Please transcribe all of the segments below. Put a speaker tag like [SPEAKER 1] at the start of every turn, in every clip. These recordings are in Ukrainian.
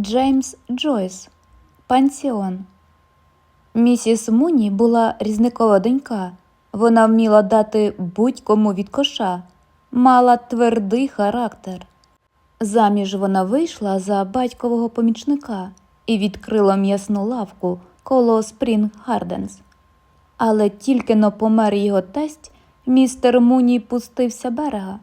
[SPEAKER 1] Джеймс Джойс. Пансіон. Місіс Муні була різникова донька. Вона вміла дати будь-кому від коша, мала твердий характер. Заміж вона вийшла за батькового помічника і відкрила м'ясну лавку коло Спрінг Гарденс. Але тільки но помер його тесть, містер Муні пустився берега.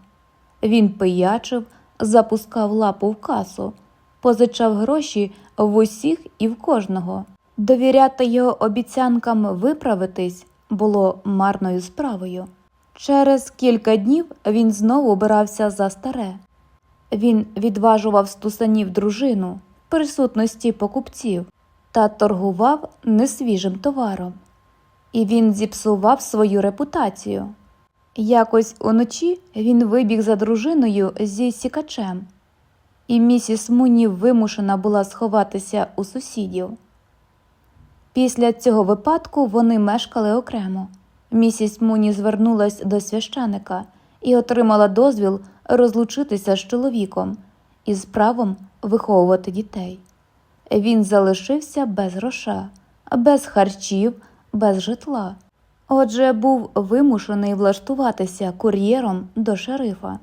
[SPEAKER 1] Він пиячив, запускав лапу в касу, позичав гроші в усіх і в кожного. Довіряти його обіцянкам виправитись було марною справою. Через кілька днів він знову обирався за старе. Він відважував стусанів дружину присутності покупців та торгував несвіжим товаром. І він зіпсував свою репутацію. Якось уночі він вибіг за дружиною зі сікачем, і місіс Муні вимушена була сховатися у сусідів. Після цього випадку вони мешкали окремо. Місіс Муні звернулась до священика і отримала дозвіл розлучитися з чоловіком із правом виховувати дітей. Він залишився без гроша, без харчів, без житла. Отже, був вимушений влаштуватися кур'єром до шерифа.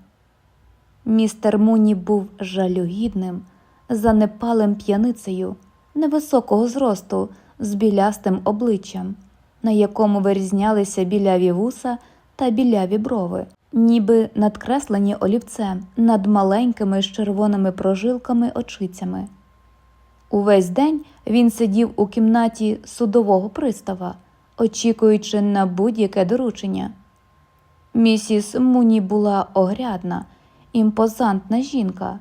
[SPEAKER 1] Містер Муні був жалюгідним, занепалим п'яницею, невисокого зросту, з білястим обличчям, на якому вирізнялися біляві вуса та біляві брови, ніби надкреслені олівцем над маленькими з червоними прожилками очицями. Увесь день він сидів у кімнаті судового пристава, очікуючи на будь-яке доручення. Місіс Муні була огрядна, імпозантна жінка.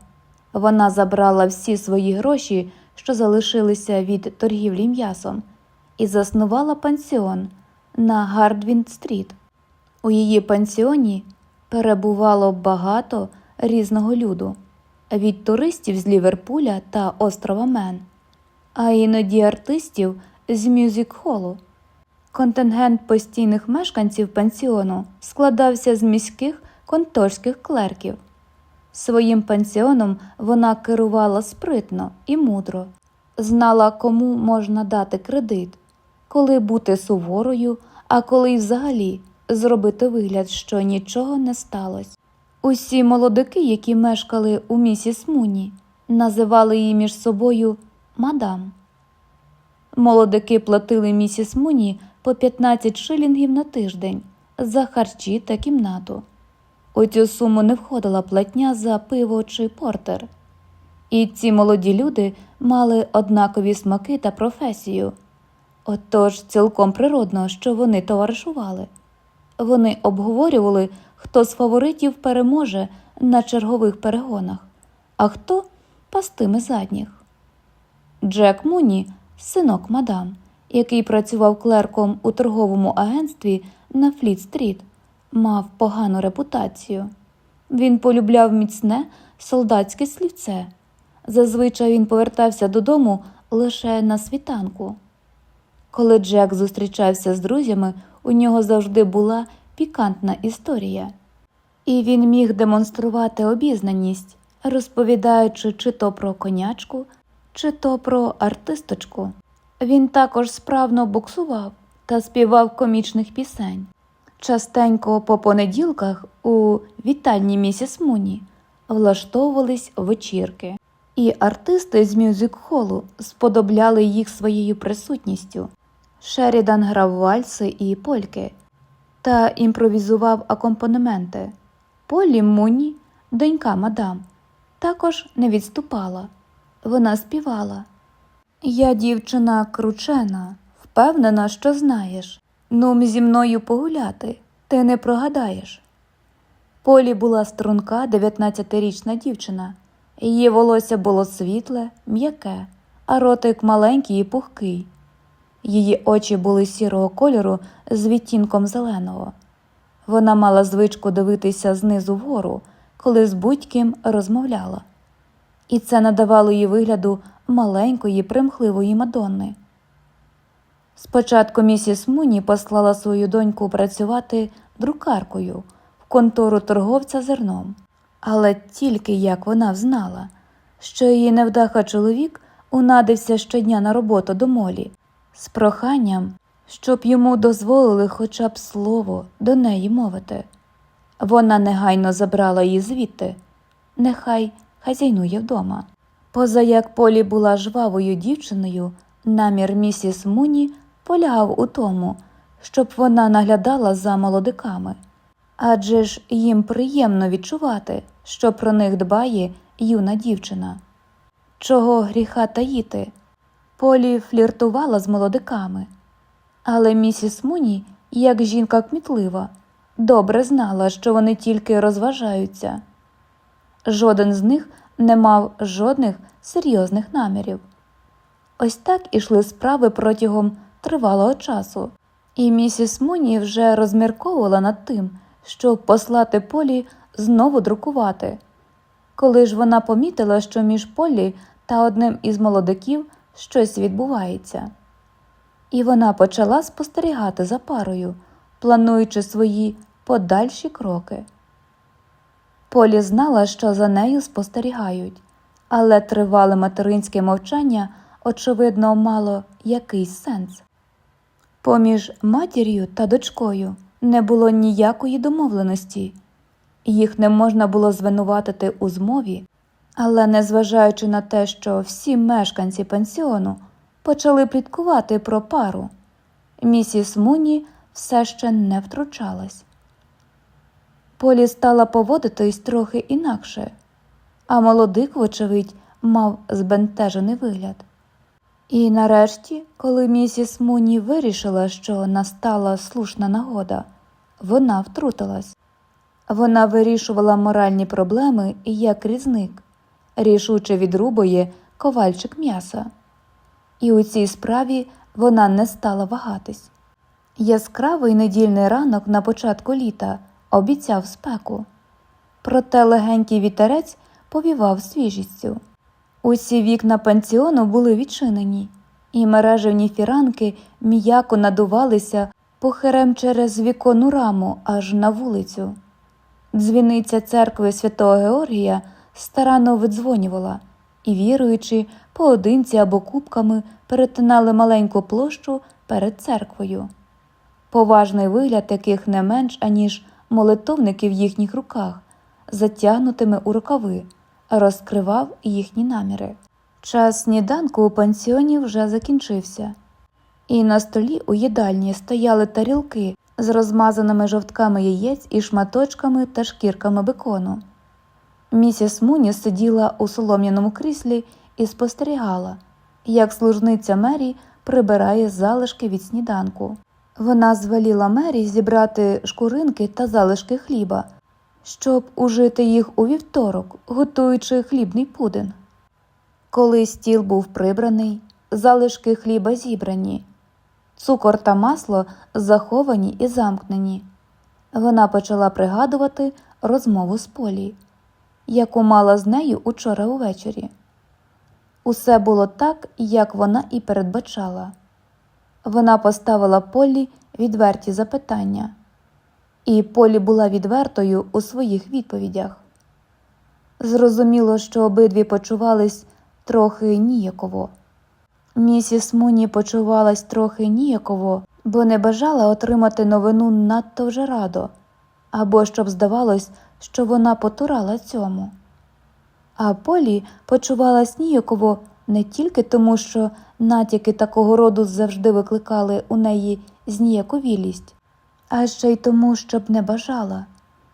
[SPEAKER 1] Вона забрала всі свої гроші, що залишилися від торгівлі м'ясом, і заснувала пансіон на Гардвін-стріт. У її пансіоні перебувало багато різного люду від туристів з Ліверпуля та острова Мен, а іноді артистів з мюзик-холу. Контингент постійних мешканців пансіону складався з міських конторських клерків. Своїм пансіоном вона керувала спритно і мудро, знала, кому можна дати кредит, коли бути суворою, а коли й взагалі зробити вигляд, що нічого не сталося. Усі молодики, які мешкали у місіс Муні, називали її між собою мадам. Молодики платили місіс Муні по 15 шилінгів на тиждень за харчі та кімнату. У цю суму не входила платня за пиво чи портер. І ці молоді люди мали однакові смаки та професію. Отож, цілком природно, що вони товаришували. Вони обговорювали, хто з фаворитів переможе на чергових перегонах, а хто пастиме задніх. Джек Муні, синок мадам, який працював клерком у торговому агентстві на Фліт-стріт, мав погану репутацію. Він полюбляв міцне солдатське слівце. Зазвичай він повертався додому лише на світанку. Коли Джек зустрічався з друзями, у нього завжди була пікантна історія, і він міг демонструвати обізнаність, розповідаючи чи то про конячку, чи то про артисточку. Він також справно боксував та співав комічних пісень. Частенько по понеділках у вітальні місіс Муні влаштовувались вечірки, і артисти з мюзик-холу сподобляли їх своєю присутністю. Шерідан грав вальси і польки та імпровізував акомпанементи. Полі Муні, донька мадам, також не відступала. Вона співала. Я дівчина кручена, впевнена, що знаєш. Нум зі мною погуляти, ти не прогадаєш. Полі була струнка 19-річна дівчина. Її волосся було світле, м'яке, а ротик маленький і пухкий. Її очі були сірого кольору з відтінком зеленого. Вона мала звичку дивитися знизу вгору, коли з будь-ким розмовляла, і це надавало їй вигляду маленької, примхливої мадонни. Спочатку місіс Муні послала свою доньку працювати друкаркою в контору торговця зерном, але тільки як вона взнала, що її невдаха чоловік унадився щодня на роботу до молі з проханням, щоб йому дозволили хоча б слово до неї мовити. Вона негайно забрала її звідти, нехай хазяйнує вдома. Поза як Полі була жвавою дівчиною, намір місіс Муні полягав у тому, щоб вона наглядала за молодиками. Адже ж їм приємно відчувати, що про них дбає юна дівчина. Чого гріха таїти? Полі фліртувала з молодиками, але місіс Муні, як жінка кмітлива, добре знала, що вони тільки розважаються. Жоден з них не мав жодних серйозних намірів. Ось так ішли справи протягом тривалого часу, і місіс Муні вже розмірковувала над тим, щоб послати Полі знову друкувати. Коли ж вона помітила, що між Полі та одним із молодиків щось відбувається. І вона почала спостерігати за парою, плануючи свої подальші кроки. Полі знала, що за нею спостерігають, але тривале материнське мовчання, очевидно, мало якийсь сенс. Поміж матір'ю та дочкою не було ніякої домовленості, їх не можна було звинуватити у змові, але незважаючи на те, що всі мешканці пансіону почали пліткувати про пару, місіс Муні все ще не втручалась. Полі стала поводитись трохи інакше, а молодик, вочевидь, мав збентежений вигляд. І нарешті, коли місіс Муні вирішила, що настала слушна нагода, вона втрутилась. Вона вирішувала моральні проблеми як різник, рішуче відрубує ковальчик м'яса. І у цій справі вона не стала вагатись. Яскравий недільний ранок на початку літа обіцяв спеку, проте легенький вітерець повівав свіжістю. Усі вікна пансіону були відчинені, і мережевні фіранки м'яко надувалися похерем через віконну раму аж на вулицю. Дзвіниця церкви святого Георгія старанно видзвонювала, і віруючи, поодинці або кубками перетинали маленьку площу перед церквою. Поважний вигляд яких не менш аніж молитовники в їхніх руках, затягнутими у рукави, розкривав їхні наміри. Час сніданку у пансіоні вже закінчився, і на столі у їдальні стояли тарілки з розмазаними жовтками яєць і шматочками та шкірками бекону. Місіс Муні сиділа у солом'яному кріслі і спостерігала, як служниця Мері прибирає залишки від сніданку. Вона звеліла Мері зібрати шкуринки та залишки хліба, щоб ужити їх у вівторок, готуючи хлібний пудин. Коли стіл був прибраний, залишки хліба зібрані, цукор та масло заховані і замкнені. Вона почала пригадувати розмову з Полі, яку мала з нею учора увечері. Усе було так, як вона і передбачала. Вона поставила Полі відверті запитання, і Полі була відвертою у своїх відповідях. Зрозуміло, що обидві почувались трохи ніяково. Місіс Муні почувалась трохи ніяково, бо не бажала отримати новину надто вже радо, або щоб здавалось, що вона потурала цьому. А Полі почувалась ніяково не тільки тому, що натяки такого роду завжди викликали у неї зніяковілість, а ще й тому, щоб не бажала,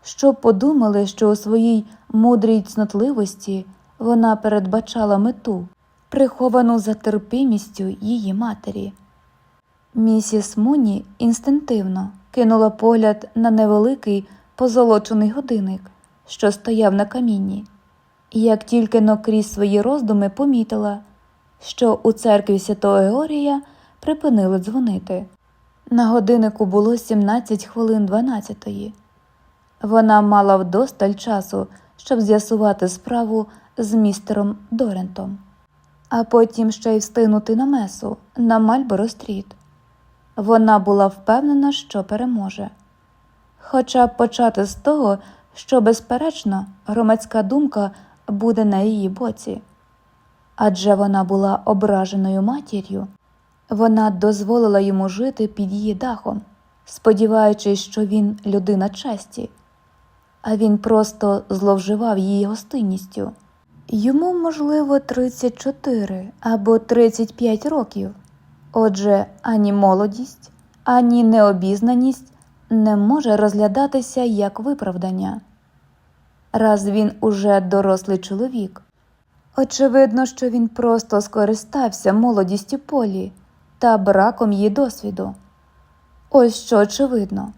[SPEAKER 1] щоб подумали, що у своїй мудрій цнотливості вона передбачала мету, приховану за терпимістю її матері. Місіс Муні інстинктивно кинула погляд на невеликий позолочений годинник, що стояв на камінні, і як тільки но крізь свої роздуми помітила, що у церкві святого Георгія припинили дзвонити. На годиннику було 17 хвилин 12-ї. Вона мала вдосталь часу, щоб з'ясувати справу з містером Дорентом, а потім ще й встигнути на месу на Мальборо-стріт. Вона була впевнена, що переможе. Хоча б почати з того, що, безперечно, громадська думка буде на її боці. адже вона була ображеною матір'ю. Вона дозволила йому жити під її дахом, сподіваючись, що він людина честі, а він просто зловживав її гостинністю. Йому, можливо, 34 або 35 років. Отже, ані молодість, ані необізнаність не може розглядатися як виправдання. Раз він уже дорослий чоловік. Очевидно, що він просто скористався молодістю полі та браком її досвіду. Ось що очевидно.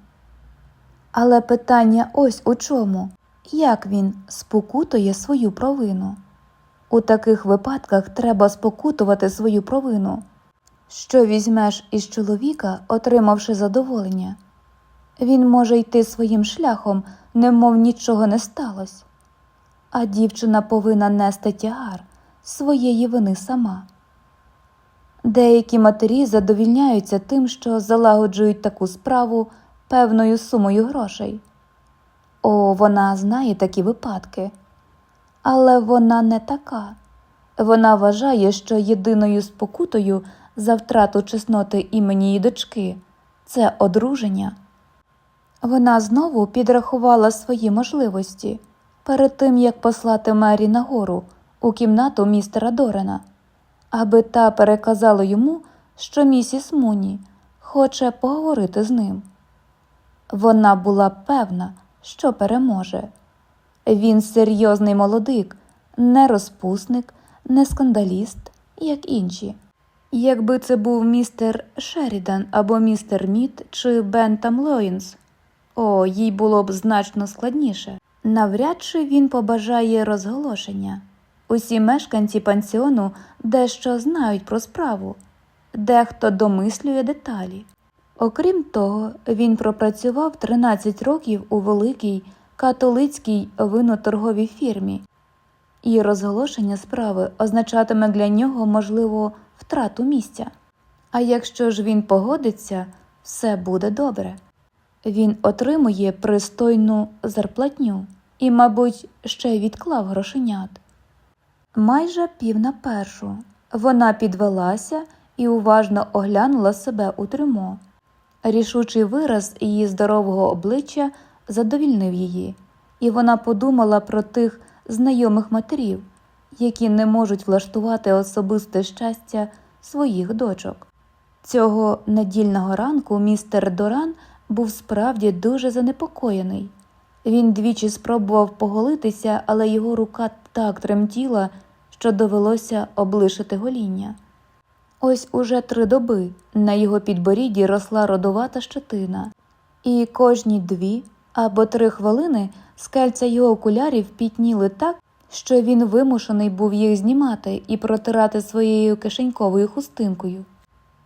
[SPEAKER 1] Але питання ось у чому як він спокутує свою провину? У таких випадках треба спокутувати свою провину. Що візьмеш із чоловіка, отримавши задоволення? Він може йти своїм шляхом, немов нічого не сталося. А дівчина повинна нести тягар своєї вини сама. Деякі матері задовільняються тим, що залагоджують таку справу певною сумою грошей. О, вона знає такі випадки. Але вона не така. Вона вважає, що єдиною спокутою за втрату чесноти імені її дочки це одруження. Вона знову підрахувала свої можливості перед тим, як послати Мері нагору у кімнату містера Дорена, аби та переказала йому, що місіс Муні хоче поговорити з ним. Вона була певна, що переможе. Він серйозний молодик, не розпусник, не скандаліст, як інші. Якби це був містер Шерідан або містер Мід чи Бентам Лоїнс, о, їй було б значно складніше. Навряд чи він побажає розголошення. Усі мешканці пансіону дещо знають про справу, дехто домислює деталі. Окрім того, він пропрацював 13 років у великій католицькій виноторговій фірмі, і розголошення справи означатиме для нього, можливо, втрату місця. А якщо ж він погодиться, все буде добре. Він отримує пристойну зарплатню і, мабуть, ще й відклав грошенят. Майже пів на першу вона підвелася і уважно оглянула себе у трюмо. Рішучий вираз її здорового обличчя задовільнив її, і вона подумала про тих знайомих матерів, які не можуть влаштувати особисте щастя своїх дочок. Цього недільного ранку містер Доран був справді дуже занепокоєний. Він двічі спробував поголитися, але його рука так тремтіла, що довелося облишити гоління. Ось уже три доби на його підборідді росла родовата щетина, і кожні дві або три хвилини скельця його окулярів пітніли так, що він вимушений був їх знімати і протирати своєю кишеньковою хустинкою.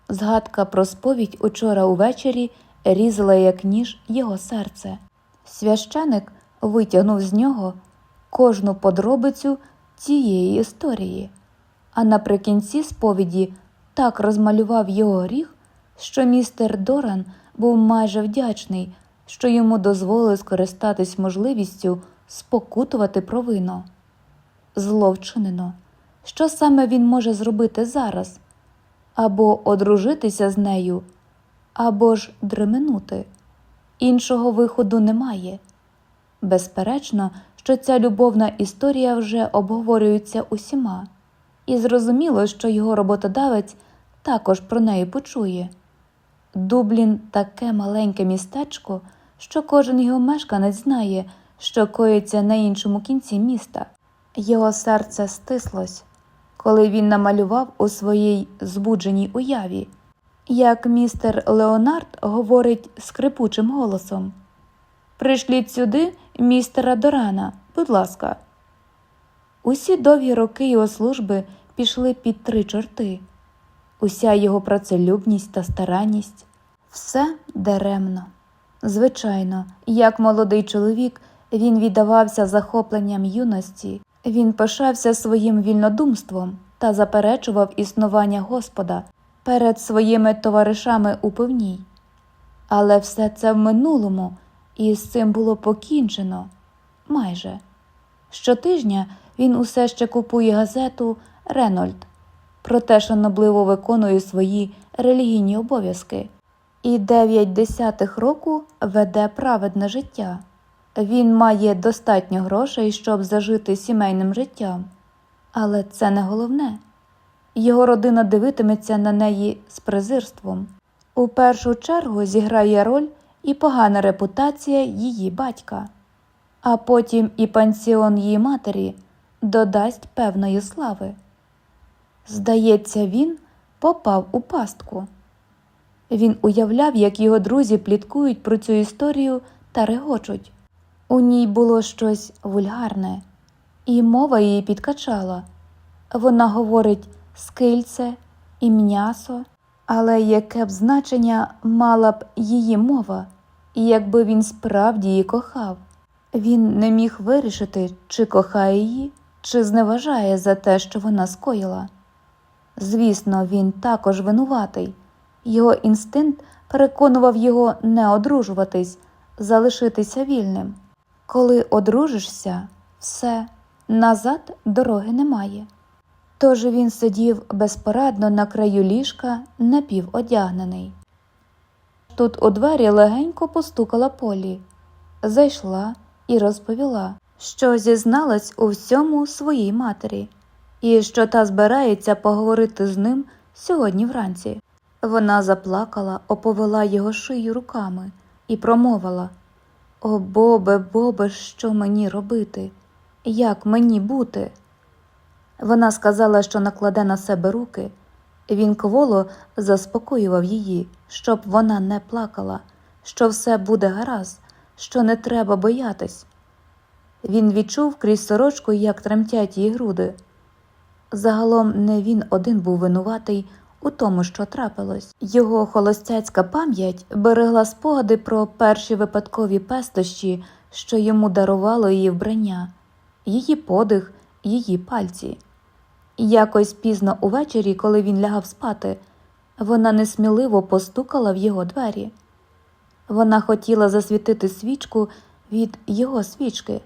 [SPEAKER 1] Згадка про сповідь учора увечері різала як ніж його серце. Священик витягнув з нього кожну подробицю цієї історії, а наприкінці сповіді так розмалював його гріх, що містер Доран був майже вдячний, що йому дозволили скористатись можливістю спокутувати провину. Зло вчинено. Що саме він може зробити зараз? Або одружитися з нею, або ж дременути. Іншого виходу немає. Безперечно, що ця любовна історія вже обговорюється усіма, і зрозуміло, що його роботодавець також про неї почує. Дублін таке маленьке містечко, що кожен його мешканець знає, що коїться на іншому кінці міста. Його серце стислось, коли він намалював у своїй збудженій уяві, як містер Леонард говорить скрипучим голосом. Пришліть сюди містера Дорана, будь ласка. Усі довгі роки його служби пішли під три чорти, уся його працелюбність та старанність все даремно. Звичайно, як молодий чоловік, він віддавався захопленням юності, він пишався своїм вільнодумством та заперечував існування Господа перед своїми товаришами у пивній. Але все це в минулому, і з цим було покінчено майже. Щотижня він усе ще купує газету Ренольд, проте шанобливо виконує свої релігійні обов'язки і дев'ять десятих року веде праведне життя. Він має достатньо грошей, щоб зажити сімейним життям, але це не головне. Його родина дивитиметься на неї з презирством. У першу чергу зіграє роль і погана репутація її батька, а потім і пансіон її матері додасть певної слави. Здається, він попав у пастку. Він уявляв, як його друзі пліткують про цю історію та регочуть. У ній було щось вульгарне, і мова її підкачала. Вона говорить скильце і м'ясо, але яке б значення мала б її мова, якби він справді її кохав? Він не міг вирішити, чи кохає її, чи зневажає за те, що вона скоїла. Звісно, він також винуватий. Його інстинкт переконував його не одружуватись, залишитися вільним. Коли одружишся, все, назад дороги немає. Тож він сидів безпорадно на краю ліжка, напіводягнений. Тут у двері легенько постукала Полі, зайшла і розповіла, що зізналась у всьому своїй матері, і що та збирається поговорити з ним сьогодні вранці. Вона заплакала, оповела його шию руками і промовила О, Бобе, Бобе, що мені робити? Як мені бути? Вона сказала, що накладе на себе руки. Він кволо заспокоював її, щоб вона не плакала, що все буде гаразд, що не треба боятись. Він відчув крізь сорочку, як тремтять її груди. Загалом не він один був винуватий у тому, що трапилось. Його холостяцька пам'ять берегла спогади про перші випадкові пестощі, що йому дарувало її вбрання, її подих, її пальці. Якось пізно увечері, коли він лягав спати, вона несміливо постукала в його двері. Вона хотіла засвітити свічку від його свічки.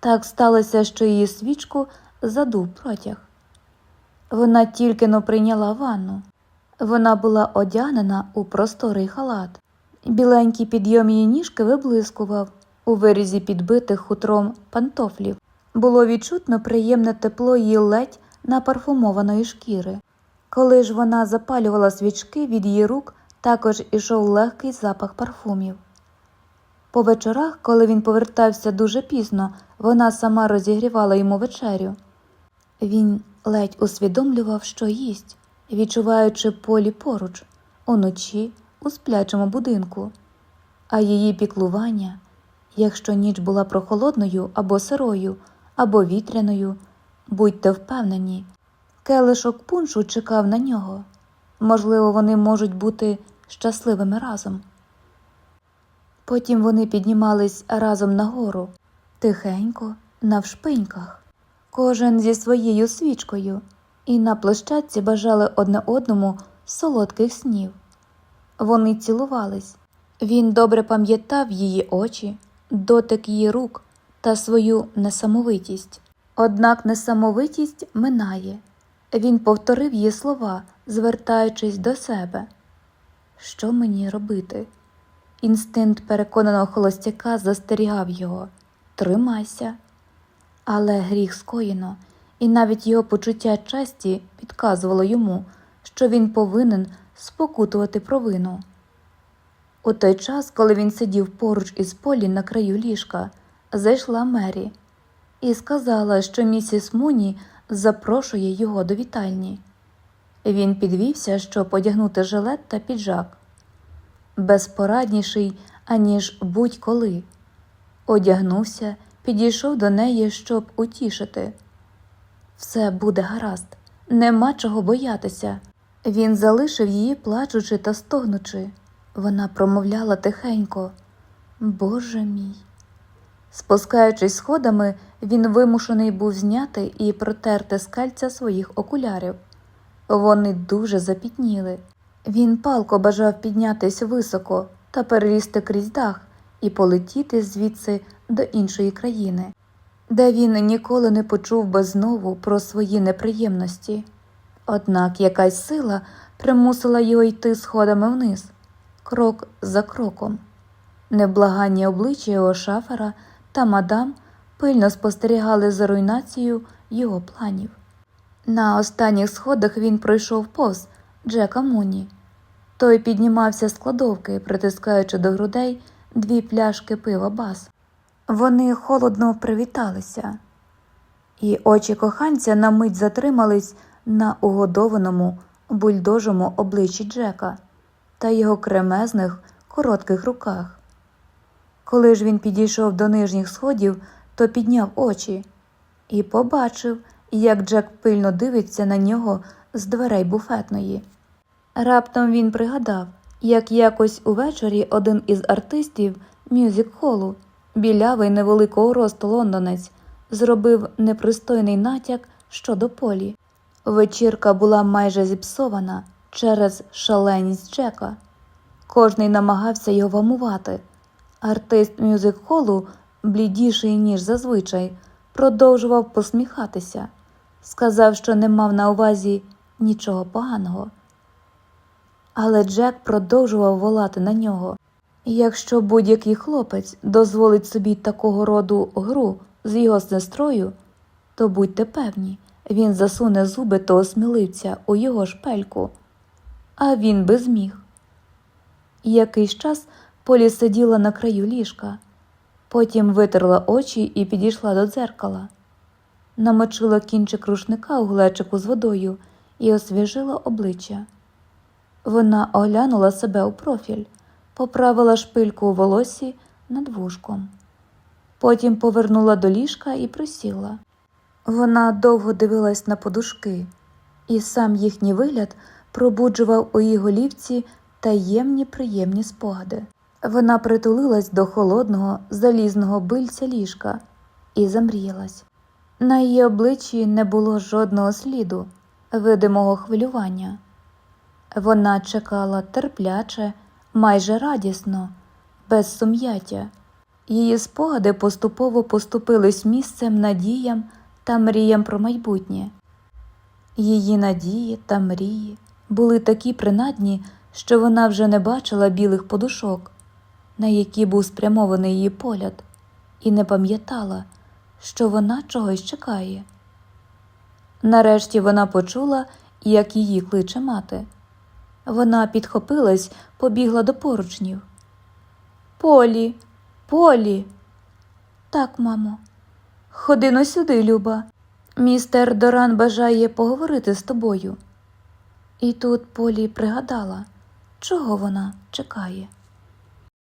[SPEAKER 1] Так сталося, що її свічку задув протяг. Вона тільки но прийняла ванну. Вона була одягнена у просторий халат. Біленький підйом її ніжки виблискував у вирізі підбитих хутром пантофлів. Було відчутно приємне тепло її ледь напарфумованої шкіри. Коли ж вона запалювала свічки від її рук, також ішов легкий запах парфумів. По вечорах, коли він повертався дуже пізно, вона сама розігрівала йому вечерю. Він ледь усвідомлював, що їсть, відчуваючи полі поруч, уночі у сплячому будинку, а її піклування, якщо ніч була прохолодною або сирою, або вітряною, будьте впевнені, келишок пуншу чекав на нього. Можливо, вони можуть бути щасливими разом. Потім вони піднімались разом нагору, тихенько, навшпиньках, кожен зі своєю свічкою, і на площадці бажали одне одному солодких снів. Вони цілувались. Він добре пам'ятав її очі, дотик її рук та свою несамовитість. Однак несамовитість минає. Він повторив її слова, звертаючись до себе. Що мені робити? Інстинкт переконаного холостяка застерігав його Тримайся. Але гріх скоєно, і навіть його почуття честі підказувало йому, що він повинен спокутувати провину. У той час, коли він сидів поруч із Полі на краю ліжка, зайшла Мері і сказала, що місіс Муні запрошує його до вітальні. Він підвівся, щоб одягнути жилет та піджак безпорадніший, аніж будь-коли. Одягнувся, підійшов до неї, щоб утішити. Все буде гаразд, нема чого боятися. Він залишив її, плачучи та стогнучи. Вона промовляла тихенько Боже мій. Спускаючись сходами, він вимушений був зняти і протерти скальця своїх окулярів. Вони дуже запітніли. Він палко бажав піднятись високо та перелізти крізь дах і полетіти звідси до іншої країни. де він ніколи не почув би знову про свої неприємності. Однак якась сила примусила його йти сходами вниз, крок за кроком. Неблаганні обличчя його шафера та мадам пильно спостерігали за руйнацією його планів. На останніх сходах він пройшов повз Джека Муні. Той піднімався з кладовки, притискаючи до грудей дві пляшки пива бас. Вони холодно привіталися, і очі коханця на мить затримались на угодованому бульдожому обличчі Джека та його кремезних коротких руках. Коли ж він підійшов до нижніх сходів, то підняв очі і побачив, як Джек пильно дивиться на нього з дверей буфетної. Раптом він пригадав, як якось увечері один із артистів мюзик-холу, білявий невеликого росту лондонець, зробив непристойний натяк щодо полі. Вечірка була майже зіпсована через шаленість Джека. Кожний намагався його вамувати. Артист мюзик-холу, блідіший, ніж зазвичай, продовжував посміхатися, сказав, що не мав на увазі нічого поганого. Але Джек продовжував волати на нього. Якщо будь-який хлопець дозволить собі такого роду гру з його сестрою, то будьте певні, він засуне зуби того сміливця у його шпельку, а він би зміг. Якийсь час Полі сиділа на краю ліжка, потім витерла очі і підійшла до дзеркала, намочила кінчик рушника у глечику з водою і освіжила обличчя. Вона оглянула себе у профіль, поправила шпильку у волосі над вушком. Потім повернула до ліжка і присіла. Вона довго дивилась на подушки, і сам їхній вигляд пробуджував у її голівці таємні приємні спогади. Вона притулилась до холодного залізного бильця ліжка і замріялась. На її обличчі не було жодного сліду, видимого хвилювання. Вона чекала терпляче, майже радісно, без сум'яття. Її спогади поступово поступились місцем надіям та мріям про майбутнє. Її надії та мрії були такі принадні, що вона вже не бачила білих подушок, на які був спрямований її погляд, і не пам'ятала, що вона чогось чекає. Нарешті вона почула, як її кличе мати. Вона підхопилась, побігла до поручнів. Полі, Полі. Так, мамо. Ходи но сюди, Люба. Містер Доран бажає поговорити з тобою. І тут Полі пригадала, чого вона чекає.